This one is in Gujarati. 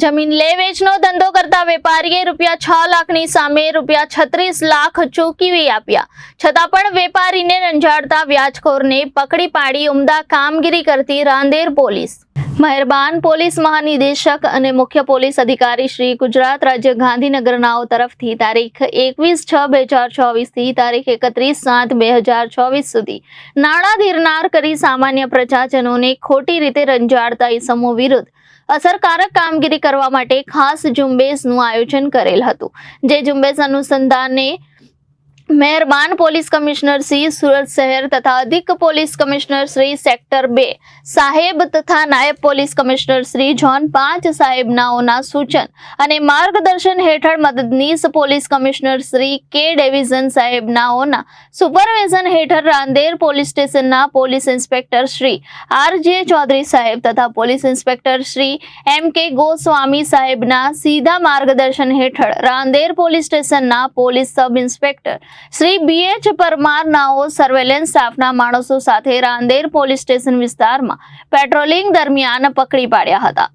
જમીન લે વેચનો ધંધો કરતા વેપારીએ રૂપિયા છ લાખની સામે રૂપિયા છત્રીસ લાખ ચૂકવી આપ્યા. છતાં પણ વેપારીને રંજાડતા વ્યાજખોરને પકડી પાડી ઉમદા કામગીરી કરતી રાંદેર પોલીસ. મહેરબાન પોલીસ મહાનિદેશક અને મુખ્ય પોલીસ અધિકારી શ્રી ગુજરાત રાજ્ય ગાંધીનગરનાઓ તરફથી તારીખ એકવીસ છ બે હજાર ચોવીસથી તારીખ એકત્રીસ સાત બે હજાર ચોવીસ સુધી નાણાં ધીરનાર કરી સામાન્ય પ્રજાજનોને ખોટી રીતે રંજાડતા ઇસમો વિરુદ્ધ અસરકારક કામગીરી કરવા માટે ખાસ ઝુંબેશનું આયોજન કરેલ હતું. જે ઝુંબેશ અનુસંધાને મહેરબાન પોલીસ કમિશનર શ્રી સુરત શહેર તથા અધિક પોલીસ કમિશનર શ્રી સેક્ટર બે, સાહેબ તથા નાયબ પોલીસ કમિશનર શ્રી જોન પાંચ સાહેબનાઓના સૂચન અને માર્ગદર્શન હેઠળ મદદનીશ પોલીસ કમિશનર શ્રી કે ડેવિઝન સાહેબનાઓના સુપરવિઝન હેઠળ રાંદેર પોલીસ સ્ટેશનના police inspector Shri R J Chaudhary સાહેબ તથા પોલીસ ઇન્સ્પેક્ટર શ્રી એમ કે ગોસ્વામી સાહેબના સીધા માર્ગદર્શન હેઠળ રાંદેર પોલીસ સ્ટેશનના police sub inspector Shri B H પરમારનાઓ surveillance સ્ટાફના માણસો સાથે રાંદેર પોલીસ સ્ટેશન વિસ્તારમાં પેટ્રોલિંગ દરમિયાન પકડી પાડ્યા હતા.